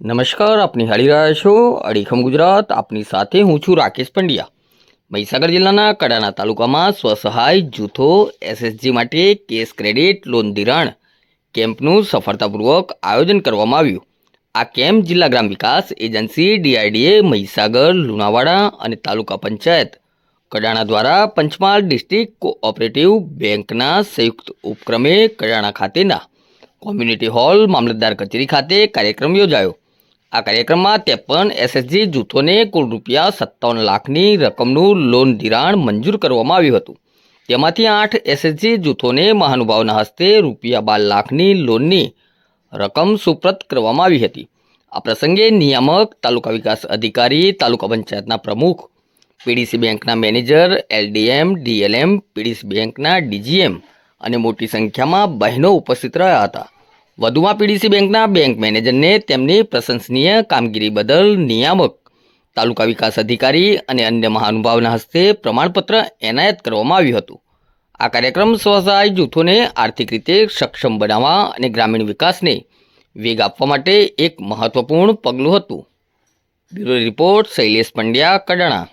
નમસ્કાર, આપની નિહાળી રહ્યા છો અડીખમ ગુજરાત, આપની સાથે હું છું રાકેશ પંડ્યા. મહીસાગર જિલ્લાના કડાના તાલુકામાં સ્વસહાય જૂથો એસએસજી માટે કેસ ક્રેડિટ, લોન ધિરાણ કેમ્પનું સફળતાપૂર્વક આયોજન કરવામાં આવ્યું. આ કેમ્પ જિલ્લા ગ્રામ વિકાસ એજન્સી ડીઆરડીએ મહીસાગર, લુણાવાડા અને તાલુકા પંચાયત કડાણા દ્વારા પંચમહાલ ડિસ્ટ્રિક્ટ કોઓપરેટિવ બેંકના સંયુક્ત ઉપક્રમે કડાણા ખાતેના કોમ્યુનિટી હોલ, મામલતદાર કચેરી ખાતે કાર્યક્રમ યોજાયો. આ કાર્યક્રમમાં ત્રેપન એસએસજી જૂથોને કુલ રૂપિયા સત્તાવન લાખની રકમનું લોન ધિરાણ મંજૂર કરવામાં આવ્યું હતું. તેમાંથી આઠ એસએસજી જૂથોને મહાનુભાવના હસ્તે રૂપિયા બાર લાખની લોનની રકમ સુપ્રત કરવામાં આવી હતી. આ પ્રસંગે નિયામક, તાલુકા વિકાસ અધિકારી, તાલુકા પંચાયતના પ્રમુખ પીડીસી બેંકના મેનેજર એલડીએમ ડીએલએમ પીડીસી બેંકના ડીજીએમ અને મોટી સંખ્યામાં બહેનો ઉપસ્થિત રહ્યા હતા. વધુમાં પીડીસી બેંકના બેંક મેનેજરને તેમની પ્રશંસનીય કામગીરી બદલ નિયામક, તાલુકા વિકાસ અધિકારી અને અન્ય મહાનુભાવના હસ્તે પ્રમાણપત્ર એનાયત કરવામાં આવ્યું હતું. આ કાર્યક્રમ સ્વસહાય જૂથોને આર્થિક રીતે સક્ષમ બનાવવા અને ગ્રામીણ વિકાસને વેગ આપવા માટે એક મહત્વપૂર્ણ પગલું હતું. Bureau report Shailesh Pandya, Kadana.